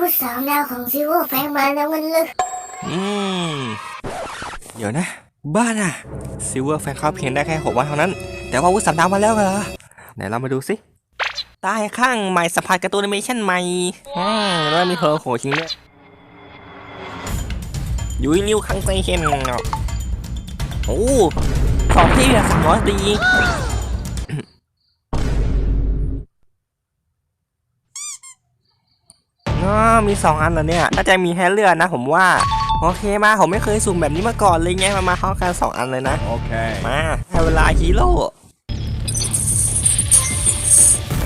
วุธสามดาวของซิโวแฟงมาแล้วมันเลยอืม เดี๋ยวนะ บ้าน่ะซิลเวอร์แฟนเขาเพียงได้แค่หกวันเท่านั้น แต่ว่าอาวุธสามดาวมาแล้วเหรอ ไหนเรามาดูสิใต้ข้างใหม่สปายการ์ตูนแอนิเมชั่นใหม่อืมแล้วมีเธอโหจริงด้วยยุยริ้วคังใจเห็นโอ้ของที่แบบสามร้อยตี อ๋อมีสองอันเหรอเนี่ยน่าจะมีให้เลือกนะผมว่า โอเคมาผมไม่เคยสุ่มแบบนี้มาก่อนเลยไงมามาเข้ากันสองอันเลยนะ Okay. มาให้เวลาฮีโร่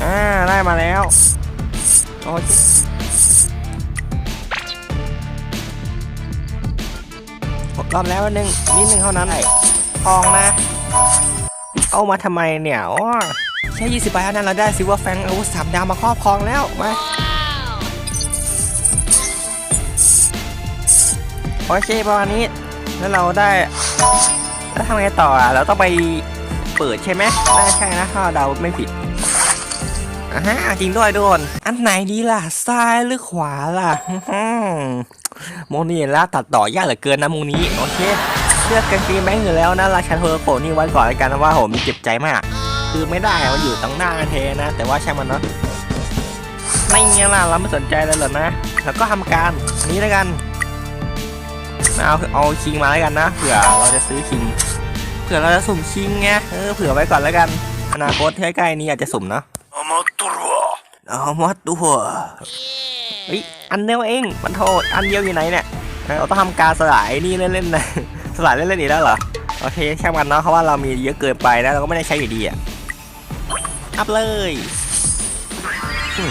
อ่าได้มาแล้วโอเคหกรอบแล้วนิดนึงนิดนึงเท่านั้นแหละทองนะ เอามาทำไมเนี่ยอ๋อแค่20ใบเท่านั้นเราได้ซิลเวอร์แฟงอาวุธสามดาวมาครอบครองแล้วมา โอเคประมาณนี้แล้วเราได้แล้วทำไงต่ออะเราต้องไปเปิดใช่ไหมน่าใช่นะถ้าเราไม่ผิดอ่าฮะจริงด้วยโดน อันไหนดีล่ะซ้ายหรือขวาล่ะโมนี่ละตัดต่อยากเหลือเกินนะมูนี้โอเคเลือกกางเกงแบงค์อยู่แล้วนะราชันโทรโขนี่ไว้ก่อนแล้วกันนะว่าผมเจ็บใจมาก คือไม่ได้มันอยู่ตรงหน้าเทนะ แต่ว่าใช่มันเนาะไม่เงี้ยล่ะเราไม่สนใจเลยหรอนะ แล้วก็ทำการนี้แล้วกัน เอาเอาคิงมาแล้วกันนะเผื่อเราจะซื้อคิงเผื่อเราจะสุ่มคิงไงเออเผื่อไว้ก่อนแล้วกัน อนาคตใกล้ๆนี้อาจจะสุ่มเนาะเอามาตัวเฮ้ยอันเดียวเองมันโทษอันเดียวอยู่ไหนเนี่ยเออเราต้องทำการสลายนี่เล่นๆนะสลายเล่นๆอีกแล้วเหรอโอเคแค่มันเนาะเพราะว่าเรามีเยอะเกินไปนะเราก็ไม่ได้ใช้อยู่ดีอะอัพเลยอืม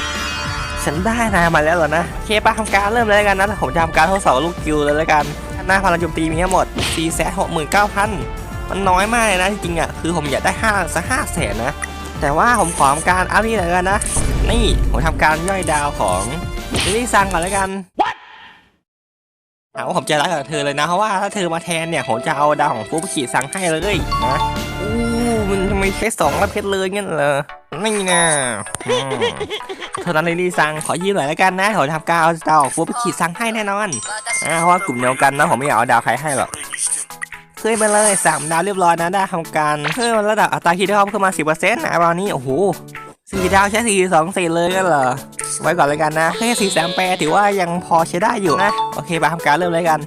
ฉันได้นะมาแล้วเหรอนะโอเคปะทำการเริ่มเลยแล้วกันนะผมจะทำการทดสอบลูกกิวเลยแล้วกัน หน้าพลังโจมตีมีทั้งหมด4 6 9 0 0 0มันน้อยมากเลยนะจริงๆอะคือผมอยากได้5สักห้าแสนนะ แต่ว่าผมขอทำการอัพนี่หน่อยกันนะ นี่ผมทำการย่อยดาวของลิลี่ซังก่อนแล้วกันเอาผมจะรักกับเธอเลยนะ เพราะว่าถ้าเธอมาแทนเนี่ย ผมจะเอาดาวของฟูบขีซังให้เลยนะ อู้มันทำไมใช้สองแล้วเพชรเลยงั้นเหรอนี่นะเท่านั้นลิลลี่ซังขอยืมหน่อยแล้วกันนะผมจะทำการเอาดาวของฟูบขีดซังให้แน่นอนอ่าเพราะว่ากลุ่มเดียวกันนะผมไม่อยากเอาดาวใครให้หรอกขึ้นมาเลยสามดาวเรียบร้อยนะได้ทำการเพิ่มระดับอัตราคิดเข้าเพิ่มมาสิบเปอร์เซ็นต์นะตอนนี้โอ้โหสี่ดาวใช้สี่สองสี่เลยกันเหรอไว้ก่อนเลยกันนะแค่สี่แสนแปดถือว่ายังพอใช้ได้อยู่นะโอเคไปทำการเริ่มเลยกัน